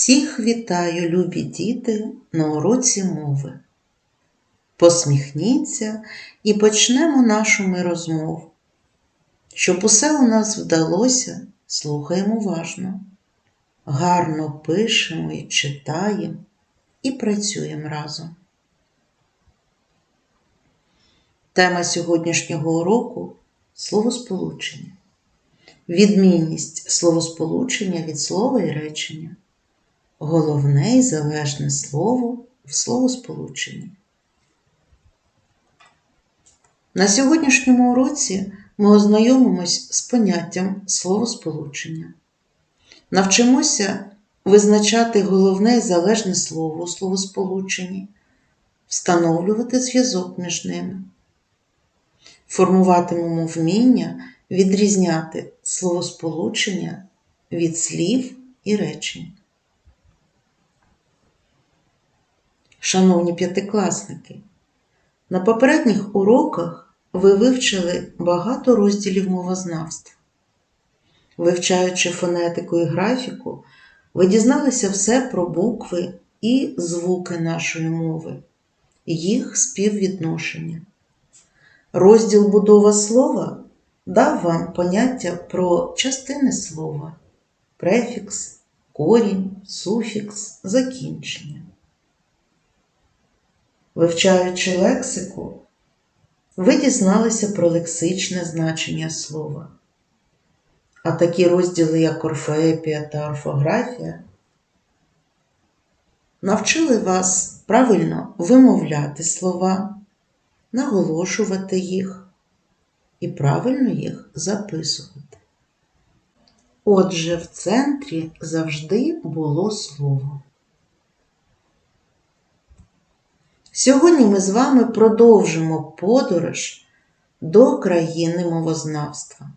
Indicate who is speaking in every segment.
Speaker 1: Всіх вітаю, любі діти, на уроці мови. Посміхніться і почнемо нашу ми розмову. Щоб усе у нас вдалося, слухаємо уважно. Гарно пишемо і читаємо і працюємо разом. Тема сьогоднішнього уроку словосполучення. Відмінність словосполучення від слова і речення. Головне і залежне слово в словосполученні. На сьогоднішньому уроці ми ознайомимось з поняттям словосполучення. Навчимося визначати головне і залежне слово у словосполученні, встановлювати зв'язок між ними. Формуватимемо вміння відрізняти словосполучення від слів і речень. Шановні п'ятикласники, на попередніх уроках ви вивчили багато розділів мовознавства. Вивчаючи фонетику і графіку, ви дізналися все про букви і звуки нашої мови, їх співвідношення. Розділ будова слова дав вам поняття про частини слова, префікс, корінь, суфікс, закінчення. Вивчаючи лексику, ви дізналися про лексичне значення слова. А такі розділи, як орфоепія та орфографія, навчили вас правильно вимовляти слова, наголошувати їх і правильно їх записувати. Отже, в центрі завжди було слово. Сьогодні ми з вами продовжимо подорож до країни мовознавства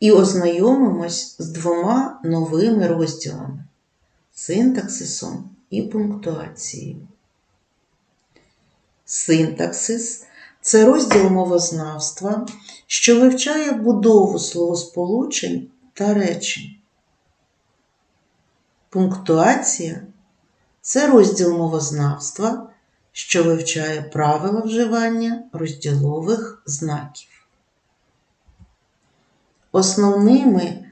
Speaker 1: і ознайомимось з двома новими розділами синтаксисом і пунктуацією. Синтаксис це розділ мовознавства, що вивчає будову словосполучень та речень. Пунктуація це розділ мовознавства що вивчає правила вживання розділових знаків. Основними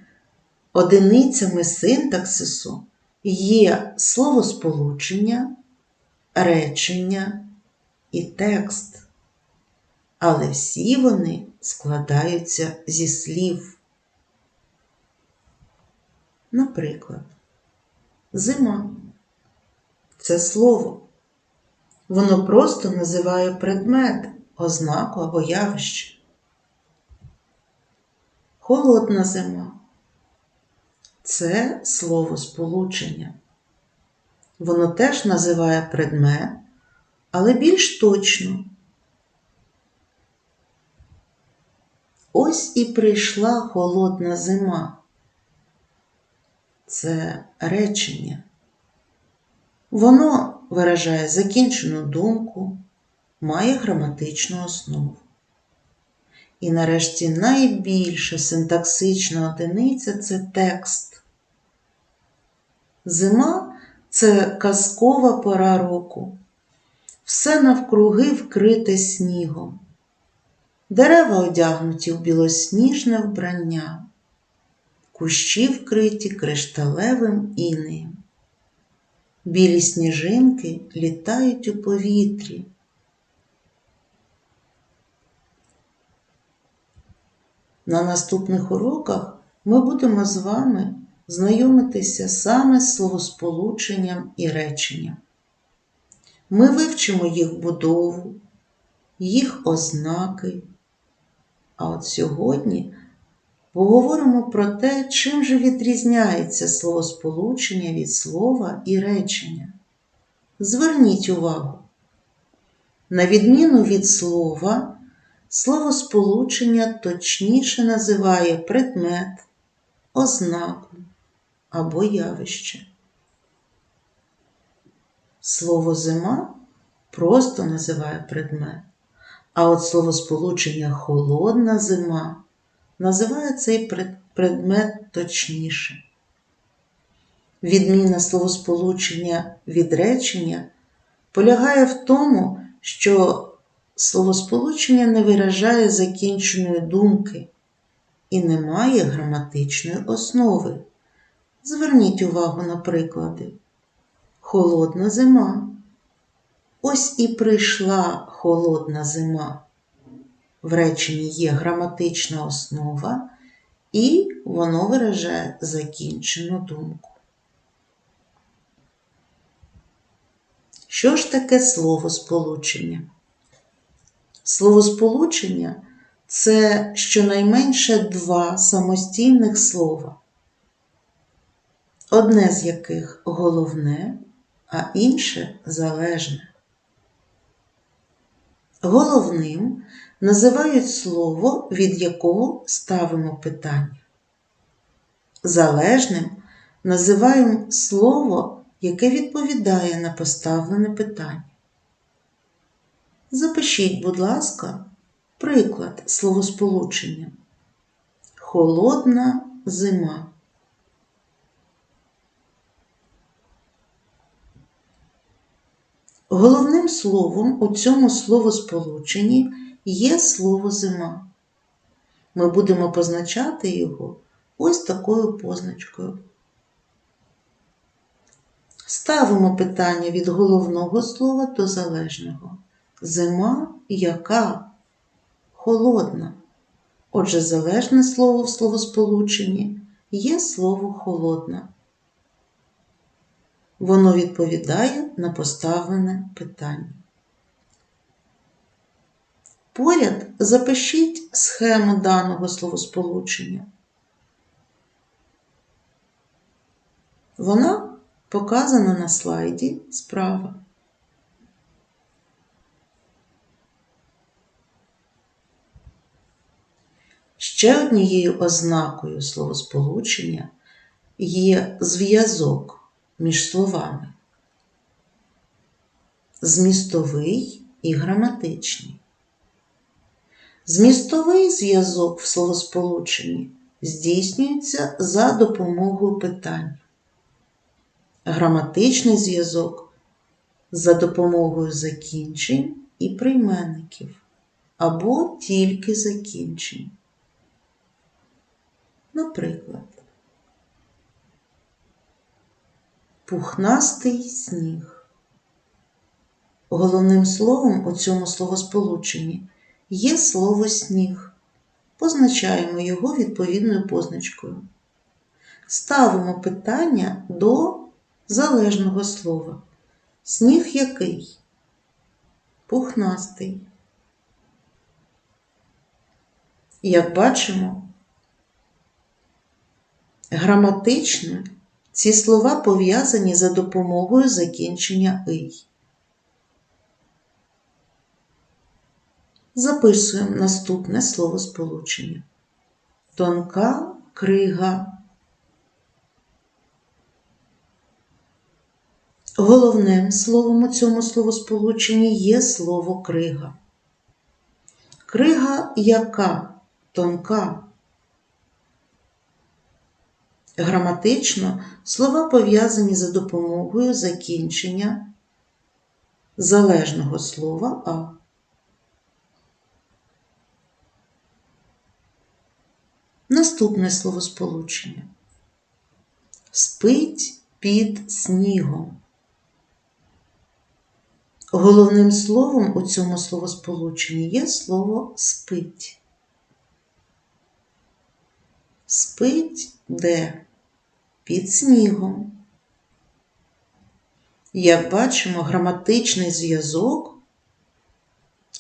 Speaker 1: одиницями синтаксису є словосполучення, речення і текст, але всі вони складаються зі слів. Наприклад, зима це слово. Воно просто називає предмет, ознаку або явище. Холодна зима це слово сполучення. Воно теж називає предмет, але більш точно. Ось і прийшла холодна зима. Це речення. Воно виражає закінчену думку, має граматичну основу. І нарешті найбільша синтаксична одиниця це текст. Зима це казкова пора року. Все навкруги вкрите снігом. Дерева одягнуті в білосніжне вбрання, кущі вкриті кришталевим інеєм. Білі сніжинки літають у повітрі. На наступних уроках ми будемо з вами знайомитися саме з словосполученням і реченням. Ми вивчимо їх будову, їх ознаки. А от сьогодні Поговоримо про те, чим же відрізняється словосполучення від слова і речення. Зверніть увагу. На відміну від слова, словосполучення точніше називає предмет, ознаку або явище. Слово зима просто називає предмет, а от словосполучення холодна зима називає цей предмет точніше. Відміна словосполучення від речення полягає в тому, що словосполучення не виражає закінченої думки і не має граматичної основи. Зверніть увагу на приклади. Холодна зима. Ось і прийшла холодна зима. В реченні є граматична основа, і воно виражає закінчену думку. Що ж таке словосполучення? Словосполучення це щонайменше два самостійних слова, одне з яких головне, а інше залежне. Головним називають слово, від якого ставимо питання. Залежним називаємо слово, яке відповідає на поставлене питання. Запишіть, будь ласка, приклад словосполучення. Холодна зима. Головним словом у цьому словосполученні є слово зима. Ми будемо позначати його ось такою позначкою. Ставимо питання від головного слова до залежного. Зима яка? Холодна. Отже, залежне слово в словосполученні є слово холодна. Воно відповідає на поставлене питання. Поряд запишіть схему даного словосполучення. Вона показана на слайді справа. Ще однією ознакою словосполучення є зв'язок між словами. Змістовий і граматичний. Змістовий зв'язок в словосполученні здійснюється за допомогою питань. Граматичний зв'язок за допомогою закінчень і прийменників або тільки закінчень. Наприклад, пухнастий сніг. Головним словом у цьому словосполученні є слово сніг. Позначаємо його відповідною позначкою. Ставимо питання до залежного слова. Сніг який? Пухнастий. Як бачимо, граматично ці слова пов'язані за допомогою закінчення «ий». Записуємо наступне словосполучення. Тонка крига. Головним словом у цьому словосполученні є слово крига. Крига яка тонка. Граматично слова пов'язані за допомогою закінчення залежного слова А. Наступне словосполучення. Спить під снігом. Головним словом у цьому словосполученні є слово спить. Спить де? Під снігом. Як бачимо, граматичний зв'язок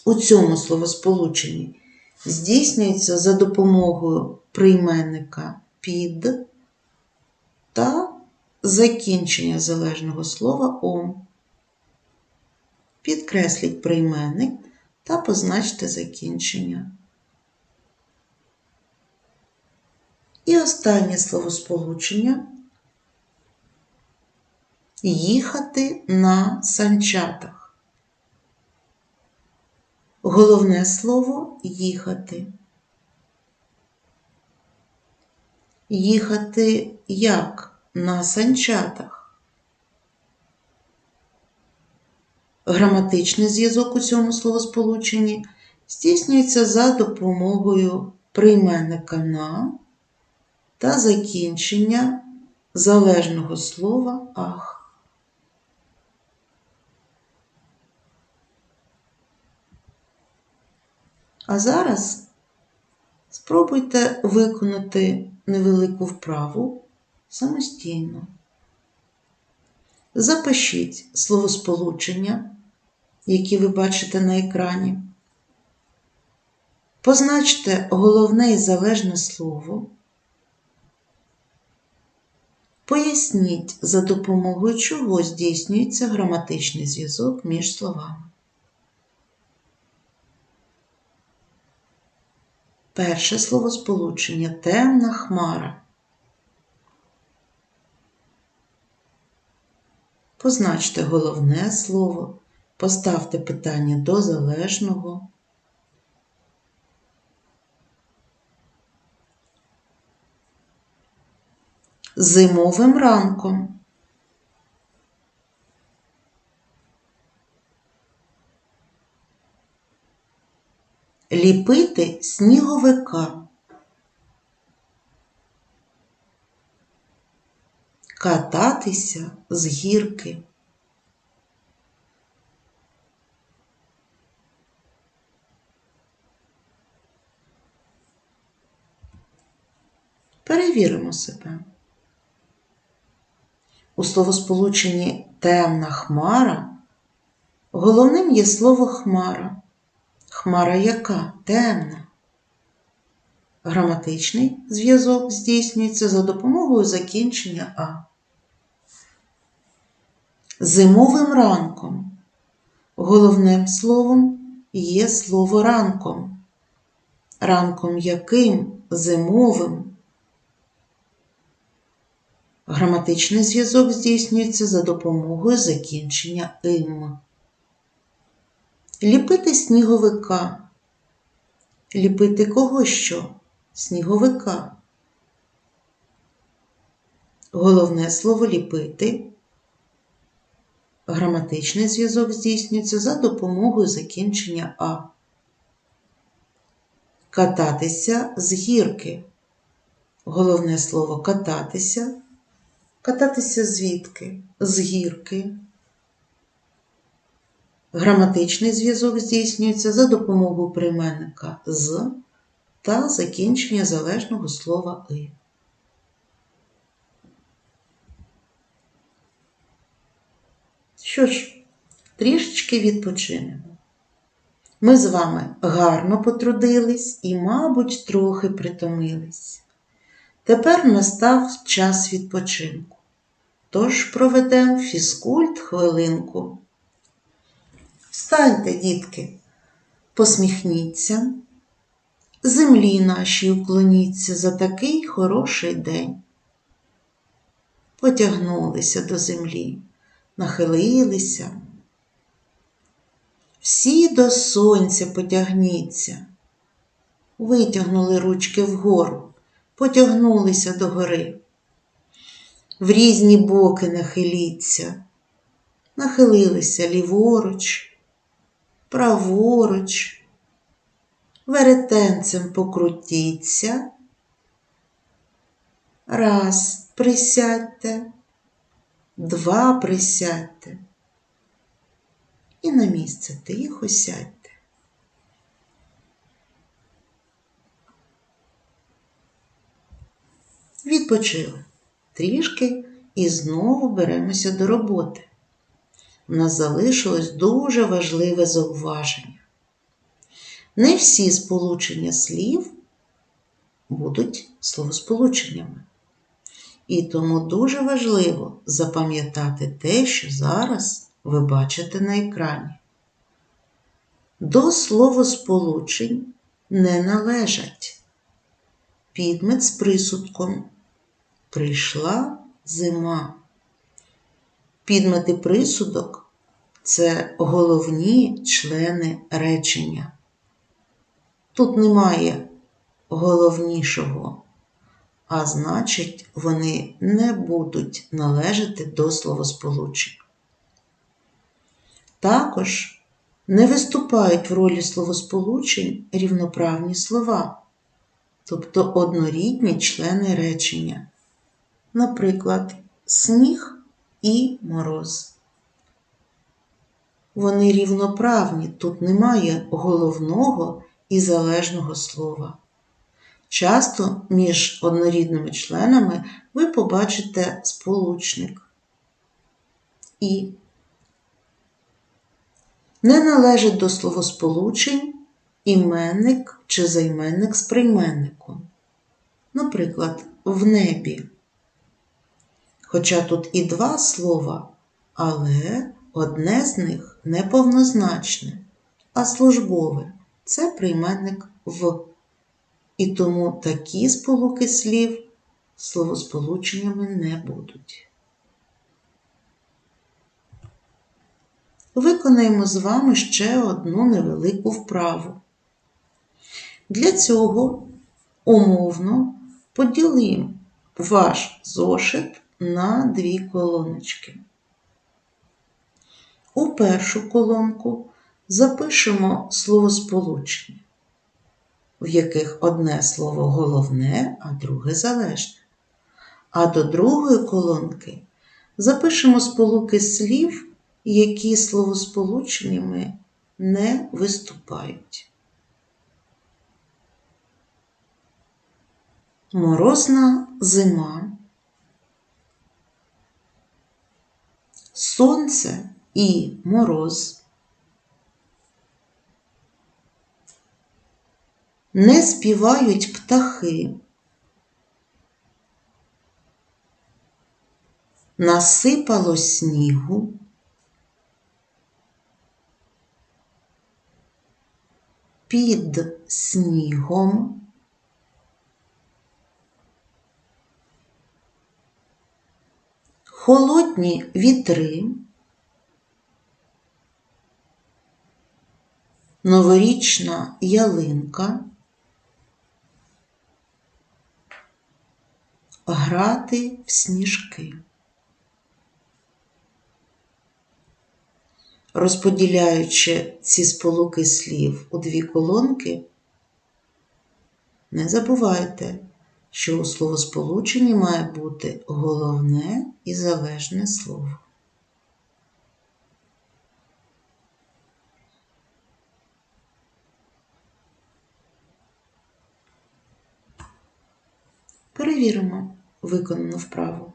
Speaker 1: у цьому словосполученні здійснюється за допомогою прийменника під та закінчення залежного слова ом. Підкресліть прийменник та позначте закінчення. І останнє словосполучення їхати на санчатах. Головне слово їхати. Їхати як? на санчатах. Граматичний зв'язок у цьому словосполученні здійснюється за допомогою прийменника на та закінчення залежного слова ах. А зараз спробуйте виконати невелику вправу самостійно. Запишіть словосполучення, які ви бачите на екрані. Позначте головне і залежне слово. Поясніть, за допомогою чого здійснюється граматичний зв'язок між словами. Перше словосполучення темна хмара. Позначте головне слово, поставте питання до залежного. Зимовим ранком. Ліпити сніговика. Кататися з гірки. Перевіримо себе. У словосполученні темна хмара головним є слово хмара. Хмара яка? Темна. Граматичний зв'язок здійснюється за допомогою закінчення А. Зимовим ранком. Головним словом є слово ранком. Ранком яким? Зимовим. Граматичний зв'язок здійснюється за допомогою закінчення им. Ліпити сніговика. Ліпити кого що? Сніговика. Головне слово ліпити. Граматичний зв'язок здійснюється за допомогою закінчення А. Кататися з гірки. Головне слово кататися. Кататися звідки? З гірки. Граматичний зв'язок здійснюється за допомогою прийменника з та закінчення залежного слова и. Що ж, трішечки відпочинемо. Ми з вами гарно потрудились і, мабуть, трохи притомились. Тепер настав час відпочинку. Тож проведемо фізкульт хвилинку. Встаньте, дітки, посміхніться, землі нашій уклоніться за такий хороший день. Потягнулися до землі, нахилилися. Всі до сонця потягніться, витягнули ручки вгору, потягнулися до гори. В різні боки нахиліться, нахилилися ліворуч праворуч, веретенцем покрутіться. Раз, присядьте, два присядьте. І на місце тихо сядьте. Відпочили трішки і знову беремося до роботи у нас залишилось дуже важливе зауваження. Не всі сполучення слів будуть словосполученнями. І тому дуже важливо запам'ятати те, що зараз ви бачите на екрані. До словосполучень не належать підмет з присудком. Прийшла зима. Підмети присудок це головні члени речення. Тут немає головнішого, а значить, вони не будуть належати до словосполучень. Також не виступають в ролі словосполучень рівноправні слова, тобто однорідні члени речення. Наприклад, сніг і мороз. Вони рівноправні, тут немає головного і залежного слова. Часто між однорідними членами ви побачите сполучник і не належить до словосполучень іменник чи займенник з прийменником. Наприклад, в небі. Хоча тут і два слова, але одне з них неповнозначне, а службове це прийменник в. І тому такі сполуки слів словосполученнями не будуть. Виконаємо з вами ще одну невелику вправу. Для цього умовно поділимо ваш зошит на дві колоночки. У першу колонку запишемо словосполучення, в яких одне слово головне, а друге залежне. А до другої колонки запишемо сполуки слів, які словосполученнями не виступають. Морозна зима, сонце і мороз, не співають птахи, насипало снігу, під снігом. Холодні вітри, новорічна ялинка, грати в сніжки. Розподіляючи ці сполуки слів у дві колонки, не забувайте, що у словосполученні має бути головне і залежне слово. Перевіримо виконану вправу.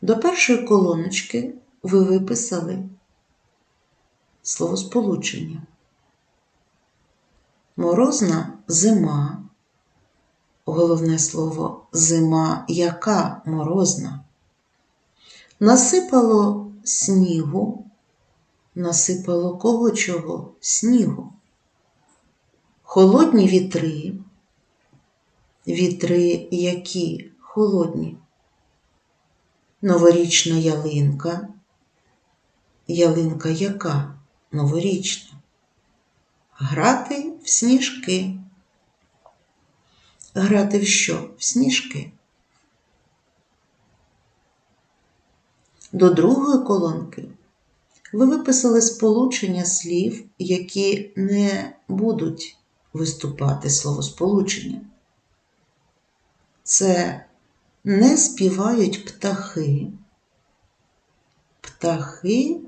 Speaker 1: До першої колоночки ви виписали словосполучення. Морозна зима. Головне слово зима яка морозна. Насипало снігу, насипало кого чого снігу. Холодні вітри, вітри які холодні. Новорічна ялинка. Ялинка яка новорічна. Грати в сніжки. Грати в що? В сніжки. До другої колонки ви виписали сполучення слів, які не будуть виступати словосполучення. Це не співають птахи. Птахи,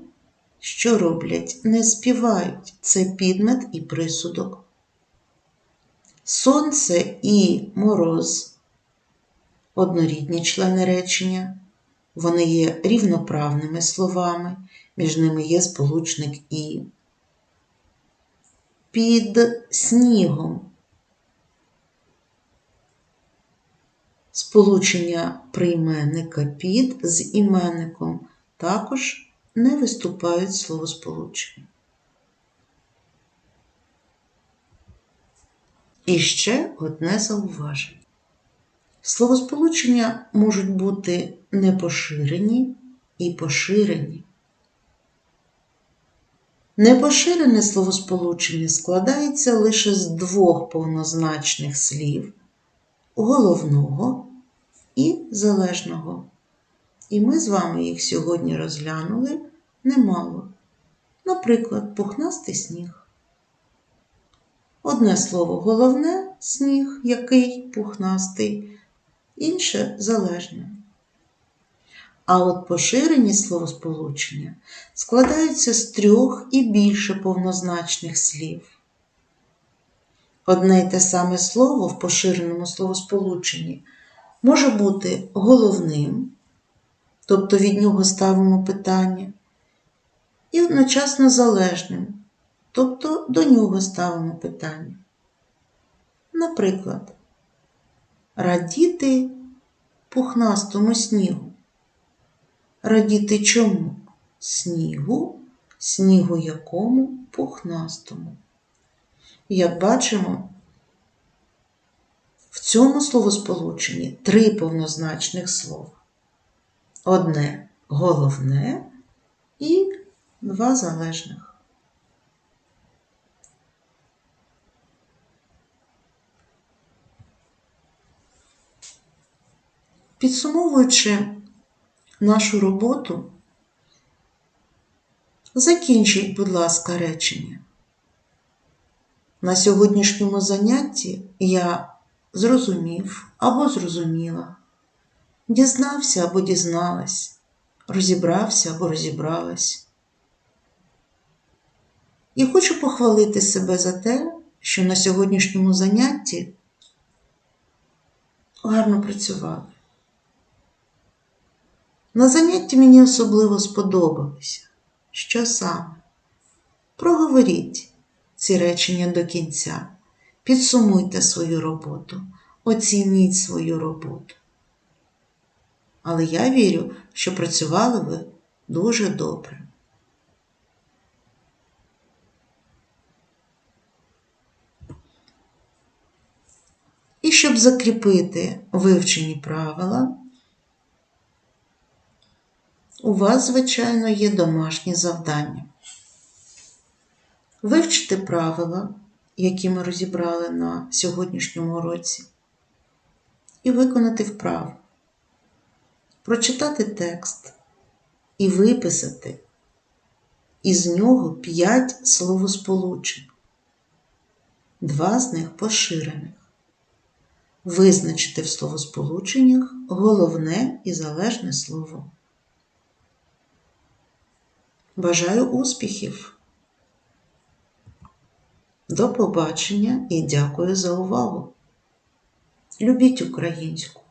Speaker 1: що роблять, не співають. Це підмет і присудок. Сонце і мороз однорідні члени речення. Вони є рівноправними словами, між ними є сполучник і. Під снігом. Сполучення прийменника під з іменником також не виступають словосполучення. І ще одне зауваження. Словосполучення можуть бути непоширені і поширені. Непоширене словосполучення складається лише з двох повнозначних слів, головного і залежного. І ми з вами їх сьогодні розглянули немало. Наприклад, пухнастий сніг. Одне слово головне сніг, який пухнастий, інше залежне. А от поширені словосполучення складаються з трьох і більше повнозначних слів. Одне й те саме слово в поширеному словосполученні може бути головним, тобто від нього ставимо питання, і одночасно залежним, тобто до нього ставимо питання. Наприклад, радіти пухнастому снігу. Радіти чому? Снігу, снігу якому пухнастому. Як бачимо, в цьому словосполученні три повнозначних слова. Одне головне і два залежних. Підсумовуючи нашу роботу, закінчіть, будь ласка, речення. На сьогоднішньому занятті я зрозумів або зрозуміла, дізнався або дізналась, розібрався або розібралась. І хочу похвалити себе за те, що на сьогоднішньому занятті гарно працювали. На занятті мені особливо сподобалося. Що саме? Проговоріть ці речення до кінця, підсумуйте свою роботу, оцініть свою роботу. Але я вірю, що працювали ви дуже добре. І щоб закріпити вивчені правила, у вас, звичайно, є домашні завдання. Вивчити правила, які ми розібрали на сьогоднішньому уроці, і виконати вправу. Прочитати текст і виписати із нього 5 словосполучень, два з них поширених. Визначити в словосполученнях головне і залежне слово. Бажаю успіхів! До побачення і дякую за увагу! Любіть українську!